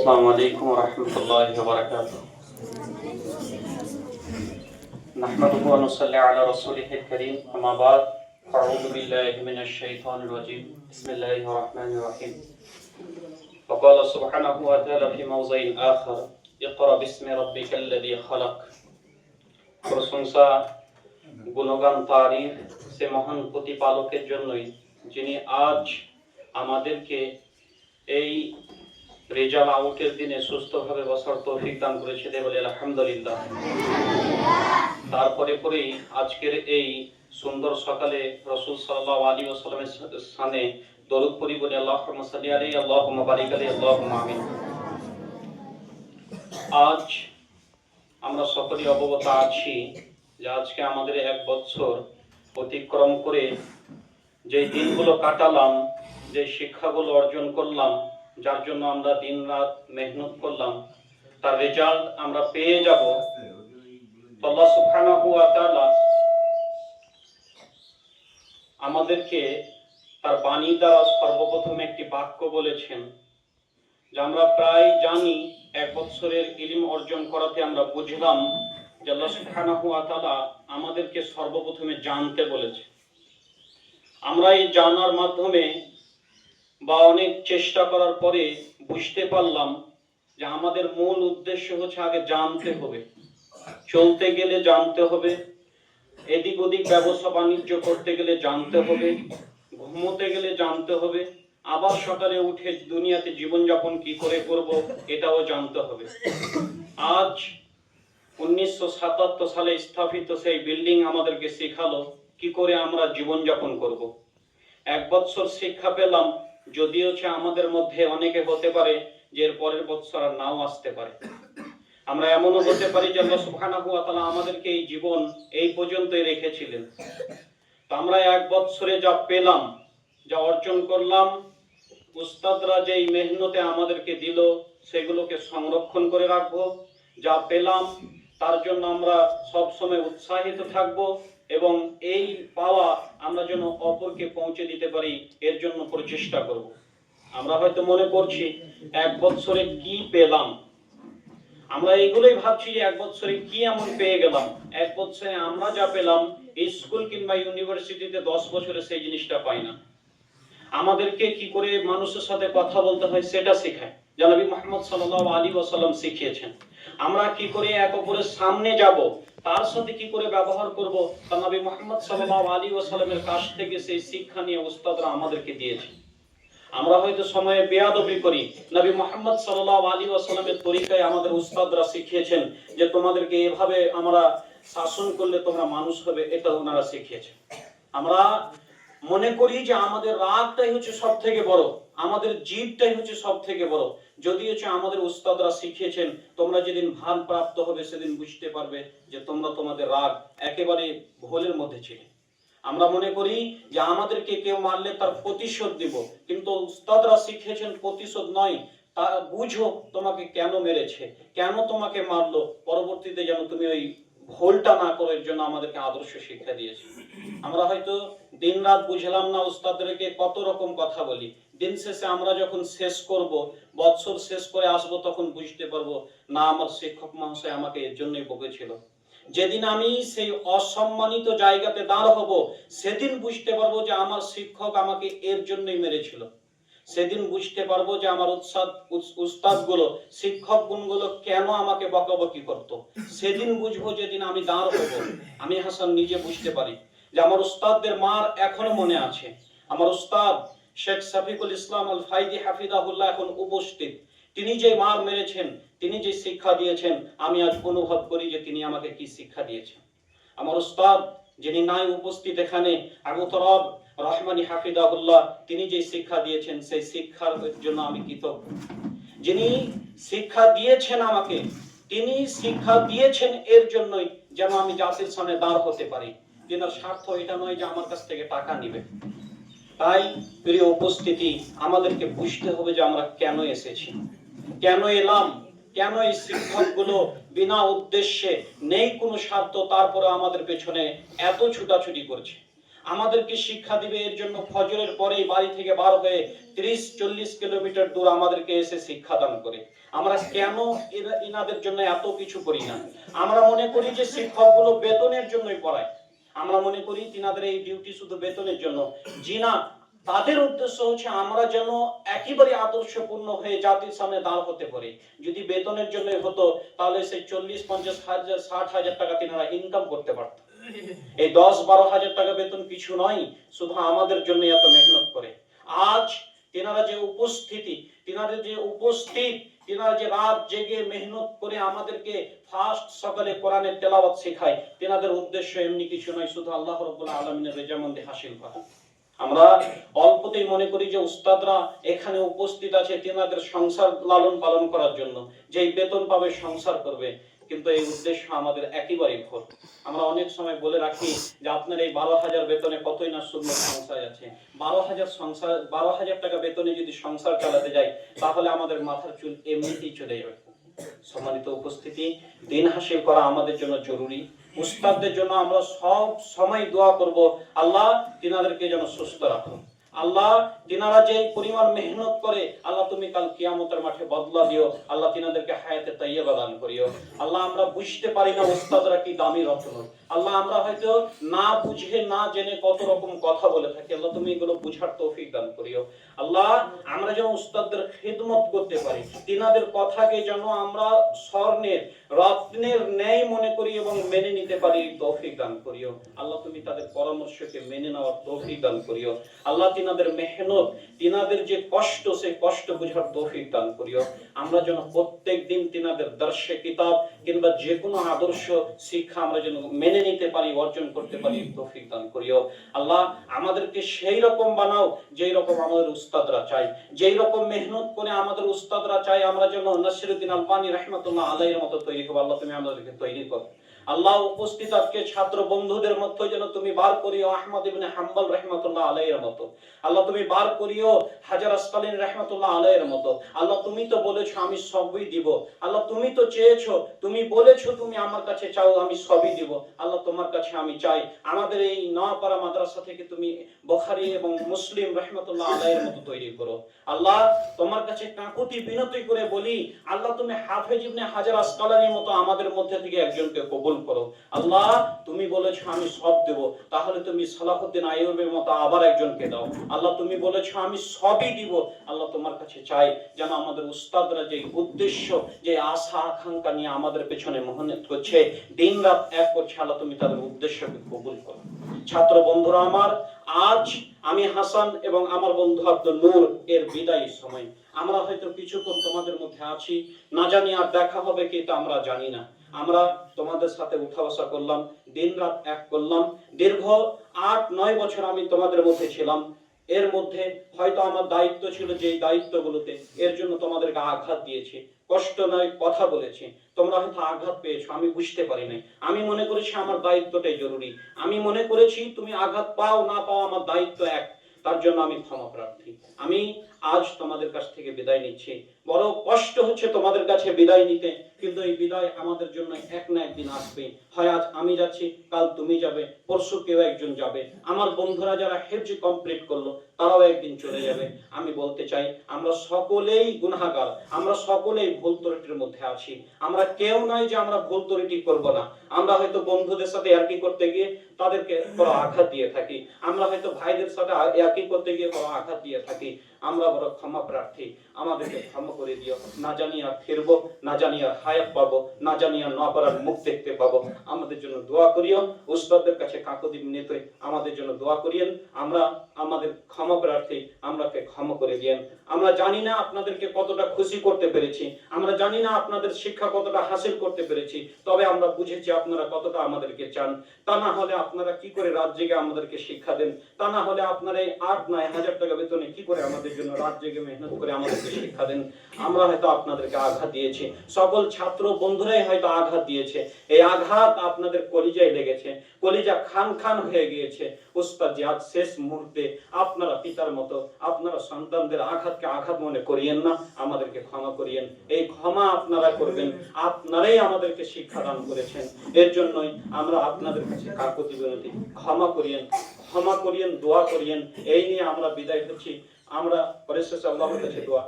السلام عليكم ورحمة الله وبركاته نحمده ونصلي على رسوله الكريم أما بعد أعوذ بالله من الشيطان الرجيم بسم الله الرحمن الرحيم وقال سبحانه وتعالى في موضع آخر اقرأ باسم ربك الذي خلق প্রশংসা গুণগান তারিফ সে মহান প্রতিপালকের জন্যই যিনি আজ আমাদেরকে এই রেজাল আউটের দিনে সুস্থভাবে বসার তৌফিক দান করেছে বলে আলহামদুলিল্লাহ। তারপরে পরেই আজকের এই সুন্দর সকালে রসুল সাল্লাহ আলী ওসালামের স্থানে দরুদ পরি বলে আল্লাহ সাল্লি আলী আল্লাহ বারিক আলী আল্লাহ আমিন। আজ আমরা সকলেই অবগত আছি যে আজকে আমাদের এক বছর অতিক্রম করে যে দিনগুলো কাটালাম, যে শিক্ষাগুলো অর্জন করলাম যার জন্য আমরা দিন রাত মেহনত করলাম। তার রেজাল্ট আমরা পেয়ে যাব। আমাদেরকে তার বাণী দ্বারা সর্বপ্রথম একটি বাক্য বলেছেন, যে আমরা প্রায় জানি, এক বছরের ইলিম অর্জন করাতে আমরা বুঝলাম যে আল্লাহ সুবহানাহু আমাদেরকে সর্বপ্রথমে জানতে বলেছে। আমরা এই জানার মাধ্যমে বা অনেক চেষ্টা করার পরে বুঝতে পারলাম যে আমাদের মূল উদ্দেশ্য হচ্ছে আগে জানতে হবে চলতে গেলে জানতে হবে, এদিক ওদিক ব্যবসা বাণিজ্য করতে গেলে জানতে হবে, ঘুমোতে গেলে জানতে হবে, আবার সকালে উঠে দুনিয়াতে জীবনযাপন কি করে করব এটাও জানতে হবে আজ উনিশশো সাতাত্তর সালে স্থাপিত সেই বিল্ডিং আমাদেরকে শেখালো কি করে আমরা জীবনযাপন করব। এক বছর শিক্ষা পেলাম যদিও হচ্ছে আমাদের মধ্যে অনেকে হতে পারে যে এর পরের বছর আর নাও আসতে পারে। আমরা এমনও হতে পারি যে আল্লাহ সুবহানাহু ওয়া তাআলা আমাদেরকে এই জীবন এই পর্যন্তই রেখেছিলেন। তো আমরা এক বছরে যা পেলাম, যা অর্জন করলাম, উস্তাদরা যেই মেহনতে আমাদেরকে দিল, সেগুলোকে সংরক্ষণ করে রাখব। যা পেলাম, তার জন্য আমরা সব সময় উৎসাহিত থাকব। এবং এই পাওয়া আমরা যেন অপরকে পৌঁছে দিতে পারি, এর জন্য প্রচেষ্টা করব। আমরা হয়তো মনে করছি, এক বছরে কি পেলাম? আমরা এইগুলোই ভাবছি যে এক বছরে কি এমন পেয়ে গেলাম? এক বছরে আমরা যা পেলাম, স্কুল কিংবা ইউনিভার্সিটিতে দশ বছরে সেই জিনিসটা পাই না। আমাদেরকে কি করে মানুষের সাথে কথা বলতে হয় সেটা শেখায়। জানাবি মোহাম্মদ সাল্লাহ আলী ওয়াসাল্লাম শিখিয়েছেন। আমরা কি করে এক অপরের সামনে যাব তার সাথে কি করে ব্যবহার করব? তা নবী মোহাম্মদ সাল্লাহ আলী ওয়াসাল্লামের কাছ থেকে সেই শিক্ষা নিয়ে উস্তাদরা আমাদেরকে দিয়েছে আমরা হয়তো সময়ে বেয়াদবি করি। নবী মোহাম্মদ সাল্লাহ আলী ওয়াসাল্লামের তরিকায় আমাদের উস্তাদরা শিখিয়েছেন যে তোমাদেরকে এভাবে আমরা শাসন করলে তোমরা মানুষ হবে, এটা ওনারা শিখিয়েছেন। আমরা মনে করি যে আমাদের রাগটাই হচ্ছে সব থেকে বড়, আমাদের জীবটাই হচ্ছে সব থেকে বড়। যদি হচ্ছে আমাদের উস্তাদরা শিখিয়েছেন, তোমরা যেদিন ভান প্রাপ্ত হবে সেদিন বুঝতে পারবে যে তোমরা তোমাদের রাগ একেবারে ভোলের মধ্যে ছিলে। আমরা মনে করি যে আমাদেরকে কেউ মারলে তার প্রতিশোধ দিব, কিন্তু উস্তাদরা শিখিয়েছেন প্রতিশোধ নয় তা বুঝো তোমাকে কেন মেরেছে, কেন তোমাকে মারলো, পরবর্তীতে যেন তুমি ওই ভুলটা না করার জন্য আমাদেরকে আদর্শ শিক্ষা দিয়েছে। আমরা হয়তো দিন রাত বুঝলাম না উস্তাদদেরকে কত রকম কথা বলি। দিন শেষে আমরা যখন শেষ করব, বৎসর শেষ করে আসব, তখন বুঝতে পারব, না, আমার শিক্ষক মহাশয় আমাকে এর জন্যই বকেছিল। যেদিন আমি সেই অসম্মানিত জায়গাতে দাঁড় হব, সেদিন বুঝতে পারব যে আমার শিক্ষক আমাকে এর জন্যই মেরেছিল। সেদিন বুঝতে পারব যে আমার উৎসাদ উস্তাদগুলো শিক্ষক গুণগুলো কেন আমাকে বকাবকি করতো। সেদিন বুঝব যেদিন আমি দাঁড় হব। আমি হাসান নিজে বুঝতে পারি। যে আমার উস্তাদদের মার এখনও মনে আছে। আমার উস্তাদ শেখ সাফিকুল ইসলাম আল ফাইদি হাফিদাহুল্লাহ এখন উপস্থিত। তিনি যে মার মেরেছেন, তিনি যে শিক্ষা দিয়েছেন, আমি আজ অনুভব করি যে তিনি আমাকে কি শিক্ষা দিয়েছেন। আমার উস্তাদ যিনি নাই উপস্থিত এখানে, আবু রহমানি হাফিদাহুল্লাহ তিনি যে শিক্ষা দিয়েছেন, সেই শিক্ষার জন্য আমি কৃতজ্ঞ। যিনি শিক্ষা দিয়েছেন আমাকে, তিনি শিক্ষা দিয়েছেন এর জন্যই যেন আমি জাতির সামনে দাঁড় হতে পারি। যেনার স্বার্থ এটা নয় যে আমার কাছ থেকে টাকা নিবে। তাই প্রিয় উপস্থিতি, আমাদেরকে বুঝতে হবে যে আমরা কেন এসেছি। কেন এলাম? কেন এই শিক্ষকগুলো বিনা উদ্দেশ্যে নেই কোনো স্বার্থ, তারপরে আমাদের পেছনে এত ছুটাছুটি করছে। আমাদেরকে শিক্ষা দিবে? এর জন্য ফজরের পরেই বাড়ি থেকে বার হয়ে ত্রিশ, চল্লিশ কিলোমিটার দূর আমাদেরকে এসে শিক্ষাদান করে। আমরা কেন এনাদের জন্য এত কিছু করি না? আমরা মনে করি যে শিক্ষকগুলো বেতনের জন্যই পড়ায়। আমরা মনে করি তিনাদের এই ডিউটি শুধু বেতনের জন্য। জি না তাদের উদ্দেশ্য হচ্ছে আমরা যেন একেবারে আদর্শপূর্ণ হয়ে জাতির সামনে দাঁড় হতে পারি। যদি বেতনের জন্য হতো, তাহলে সেই চল্লিশ, পঞ্চাশ, হাজার, ষাট হাজার টাকা তিনারা ইনকাম করতে পারত। এই দশ, বারো হাজার টাকা বেতন কিছু নয়, শুধু আমাদের জন্য এত মেহনত করে। আজ তেনারা যে উপস্থিতি, তেনাদের যে উপস্থিত যে রাত জেগে মেহনত করে আমাদেরকে ফার্স্ট সকালে কোরআনের তেলাওয়াত শেখায়, তেনাদের উদ্দেশ্য এমনি কিছু নয়, শুধু আল্লাহ রব্বুল আলমিনের হাসিল করা। আমরা অল্পতেই মনে করি যে উস্তাদরা এখানে উপস্থিত আছে তেনাদের সংসার লালন পালন করার জন্য। যেই বেতন পাবে সংসার করবে। কিন্তু এই উদ্দেশ্য আমাদের একেবারেই ভুল। আমরা অনেক সময় বলে রাখি যে আপনার এই বারো হাজার বেতনে কতই না সুন্দর সংসার আছে। বারো হাজার সংসার, বারো হাজার টাকা বেতনে যদি সংসার চালাতে যাই, তাহলে আমাদের মাথার চুল এমনিতেই চলে যাবে। সম্মানিত উপস্থিতি, দিন হাসিল করা আমাদের জন্য জরুরি। উস্তাদদের জন্য আমরা সব সময় দোয়া করব, আল্লাহ তিনাদেরকে যেন সুস্থ রাখো আল্লাহ, তিনারা যে পরিমাণ মেহনত করে, আল্লাহ তুমি কাল কিয়ামতের মাঠে বদলা দিও। আল্লাহ তিনাদেরকে হায়াতে তাইয়্যিবা দান করিও। আল্লাহ, আমরা বুঝতে পারি না উস্তাদরা কি দামি রত্ন আল্লাহ, আমরা হয়তো না বুঝে, না জেনে কত রকম কথা বলে থাকি। আল্লাহ, তুমি এগুলো বুঝার তৌফিক দান করিও। আল্লাহ, আমরা যেন উস্তাদদের খিদমত করতে পারি, তিনাদের কথাকে যেন আমরা স্বর্ণের, রত্নের ন্যায় মনে করি এবং মেনে নিতে পারি তৌফিক দান করিও। আল্লাহ, তুমি তাদের পরামর্শকে মেনে নেওয়ার তৌফিক দান করিও। আল্লাহ তিনাদের মেহনত তিনাদের যে কষ্ট, সেই কষ্ট বুঝার তৌফিক দান করিও। আমরা যেন প্রত্যেক দিন তিনাদের দর্শে কিতাব কিংবা যে কোনো আদর্শ শিক্ষা আমরা যেন মেনে নিতে পারি, অর্জন করতে পারি তৌফিক দান করিও। আল্লাহ, আমাদেরকে সেই রকম বানাও যেই রকম আমাদের উস্তাদরা চাই যেই রকম মেহনত করে আমাদের উস্তাদরা চাই আমরা যেন নাসিরুদ্দিন আলবানী রহমতুল্লাহ আলাইয়ের মতো তৈরি করব আল্লাহ তুমি আমাদেরকে তৈরি করো। আল্লাহ উপস্থিত আজকে ছাত্র বন্ধুদের মধ্যে যেন তুমি বার করিও আহমদ ইবনে হাম্বল রহমতুল্লাহ আলাইয়ের মতো। আল্লাহ তুমি বার করিও হাজার আসকালীন রহমতুল্লাহ আলাইয়ের মতো। আল্লাহ তুমি তো বলেছ, আমি সবই দিব। আল্লাহ তুমি তো চেয়েছো, তুমি বলেছ তুমি আমার কাছে চাও, আমি সবই দিব। আল্লাহ তোমার কাছে আমি চাই। আমাদের এই নয়াপাড়া মাদ্রাসা থেকে তুমি বখারি এবং মুসলিম রহমতুল্লাহ আলাইয়ের মতো তৈরি করো। আল্লাহ তোমার কাছে কাকুতি বিনতি করে বলি, আল্লাহ তুমি হাফেজ ইবনে হাজার আসকালানির মতো আমাদের মধ্যে থেকে একজনকে কবুল করো। আল্লাহ, তুমি বলেছ আমি সব দেব। তাহলে তুমি সালাহুদ্দিন আইয়ুবের মতো আবার একজনকে দাও। আল্লাহ, তুমি বলেছ আমি সবই দিব। আল্লাহ তোমার কাছে চাই যেন আমাদের উস্তাদরা যে উদ্দেশ্য যে আশা, আকাঙ্ক্ষা নিয়ে আমাদের পেছনে মেহনত করছে দিন রাত এক করছে, আল্লাহ তুমি তাদের উদ্দেশ্যকে কবুল করো। ছাত্র বন্ধুরা আমার, আজ আমি হাসান এবং আমার বন্ধু আব্দুল নূর এর বিদায় সময়। আমরা হয়তো কিছুক্ষণ তোমাদের মধ্যে আছি। না জানি আর দেখা হবে কি তা আমরা জানি না। আমরা তোমাদের সাথে উঠা বসা করলাম দিন রাত এক করলাম। দীর্ঘ আট, নয় বছর আমি তোমাদের মধ্যে ছিলাম। এর মধ্যে হয়তো আমার দায়িত্ব ছিল যে দায়িত্বগুলোতে এর জন্য তোমাদেরকে আঘাত দিয়েছি। কষ্ট নয়, কথা বলেছি। তোমরা হয়তো আঘাত পেয়েছ, আমি বুঝতে পারি নাই। আমি মনে করেছি আমার দায়িত্বটাই জরুরি। আমি মনে করেছি তুমি আঘাত পাও, না পাও, আমার দায়িত্ব এক। তার জন্য আমি ক্ষমা প্রার্থী। আমি আজ তোমাদের কাছ থেকে বিদায় নিচ্ছি। বড় কষ্ট হচ্ছে তোমাদের কাছে বিদায় নিতে, কিন্তু এই বিদায় আমাদের জন্য এক না একদিন আসবে। হয় আজ আমি যাচ্ছি, কাল তুমি যাবে, পরশু কেউ একজন যাবে। আমার বন্ধুরা যারা হেজ কমপ্লিট করল তারাও একদিন চলে যাবে। আমি বলতে চাই, আমরা সকলেই গুনাগার আমরা সকলেই ভুল ত্রুটির মধ্যে আছি। আমরা কেউ নাই যে আমরা ভুল ত্রুটি করব না। আমরা হয়তো বন্ধুদের সাথে একই করতে গিয়ে তাদেরকে বড় আঘাত দিয়ে থাকি। আমরা হয়তো ভাইদের সাথে একই করতে গিয়ে বড় আঘাত দিয়ে থাকি। আমরা বড় ক্ষমা প্রার্থী। আমাদেরকে ক্ষমা করে দিও। না জানি আর ফিরবো, না জানি আর হায়াত পাবো, না জানি আর নপাড়ার মুখ দেখতে পাবো। আমাদের জন্য দোয়া করিও। উস্তাদের কাছে কাকতি নিতে, আমাদের জন্য দোয়া করিয়েন। আমরা আমাদের ক্ষমা প্রার্থী আমরাকে ক্ষমা করে দিয়েন। আমরা জানি না আপনাদেরকে কতটা খুশি করতে পেরেছি। আমরা জানি না আপনাদের শিক্ষা কতটা হাসিল করতে পেরেছি। তবে আমরা বুঝেছি আপনারা কতটা আমাদেরকে চান। তা না হলে আপনারা কি করে রাত জেগে আমাদেরকে শিক্ষা দেন? তা না হলে আপনারা এই আট নয় হাজার টাকা বেতনে কি করে আমাদের জন্য রাত জেগে মেহনত করে আমাদেরকে শিক্ষা দেন। আমরা হয়তো আপনাদেরকে আঘাত দিয়েছি। সকল ছাত্র বন্ধুরাই হয়তো আঘাত দিয়েছে। এই আঘাত আপনাদের কলিজায় লেগেছে। কলিজা খান খান হয়ে গিয়েছে। উস্তাদ আজ শেষ মুহূর্তে আপনারা পিতার মতো, আপনারা সন্তানদের আঘাতকে আঘাত মনে করিয়েন না, আমাদেরকে ক্ষমা করিয়েন। এই ক্ষমা আপনারা করবেন। আপনারাই আমাদেরকে শিক্ষা দান করেছেন। এর জন্যই আমরা আপনাদের কাছে কাকুতি বিনতি। ক্ষমা করিয়েন। ক্ষমা করিয়েন, দোয়া করিয়েন। এই নিয়ে আমরা বিদায় হচ্ছি আমরা পরিশেষে আল্লাহর কাছে দোয়া